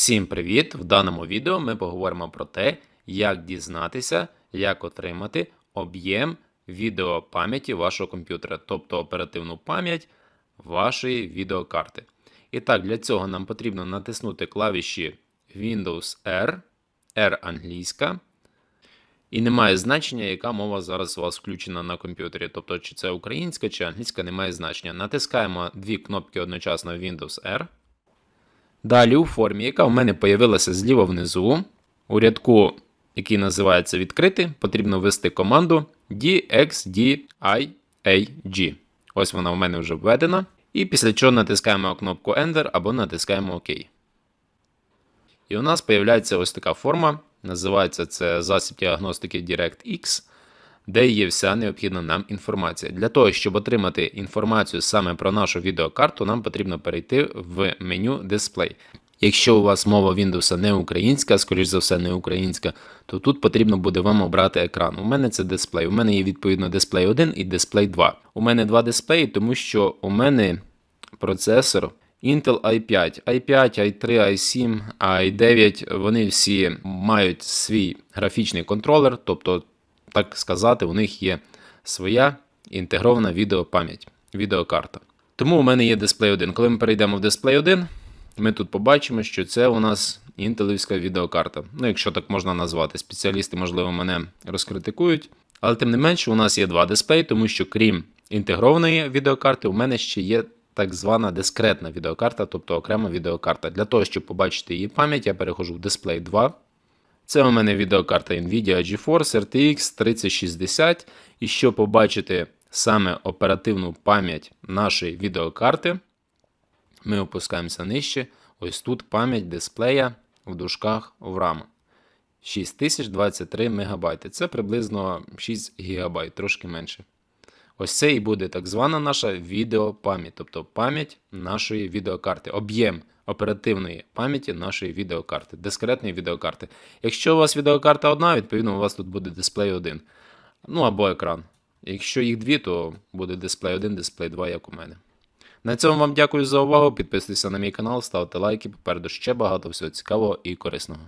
Всім привіт! В даному відео ми поговоримо про те, як дізнатися, як отримати об'єм відеопам'яті вашого комп'ютера, тобто оперативну пам'ять вашої відеокарти. І так, для цього нам потрібно натиснути клавіші Windows R, R англійська. І немає значення, яка мова зараз у вас включена на комп'ютері. Тобто, чи це українська, чи англійська, немає значення. Натискаємо дві кнопки одночасно Windows R. Далі у формі, яка у мене появилася зліва внизу, у рядку, який називається відкрити, потрібно ввести команду dxdiag. Ось вона у мене вже введена. І після чого натискаємо кнопку Enter або натискаємо ОК. І у нас появляється ось така форма. Називається це засіб діагностики DirectX, де є вся необхідна нам інформація. Для того, щоб отримати інформацію саме про нашу відеокарту, нам потрібно перейти в меню Display. Якщо у вас мова Windows не українська, скоріш за все, не українська, то тут потрібно буде вам обрати екран. У мене це дисплей. У мене є відповідно дисплей 1 і дисплей 2. У мене два дисплеї, тому що у мене процесор Intel i5, i5, i3, i7, i9, вони всі мають свій графічний контролер, тобто, так сказати, у них є своя інтегрована відеопам'ять, відеокарта. Тому у мене є дисплей 1. Коли ми перейдемо в дисплей 1, ми тут побачимо, що це у нас інтелівська відеокарта. Ну, якщо так можна назвати. Спеціалісти, можливо, мене розкритикують. Але тим не менше, у нас є два дисплеї, тому що крім інтегрованої відеокарти, у мене ще є так звана дискретна відеокарта, тобто окрема відеокарта. Для того, щоб побачити її пам'ять, я перехожу в дисплей 2. Це у мене відеокарта Nvidia GeForce RTX 3060. І щоб побачити саме оперативну пам'ять нашої відеокарти, ми опускаємося нижче. Ось тут пам'ять дисплея в дужках в RAM. 6023 МБ. Це приблизно 6 ГБ, трошки менше. Ось це і буде так звана наша відеопам'ять, тобто пам'ять нашої відеокарти, об'єм оперативної пам'яті нашої відеокарти, дискретної відеокарти. Якщо у вас відеокарта одна, відповідно, у вас тут буде дисплей 1. Ну або екран. Якщо їх дві, то буде дисплей 1, дисплей 2, як у мене. На цьому вам дякую за увагу. Підписуйтесь на мій канал, ставте лайки. Попереду ще багато всього цікавого і корисного.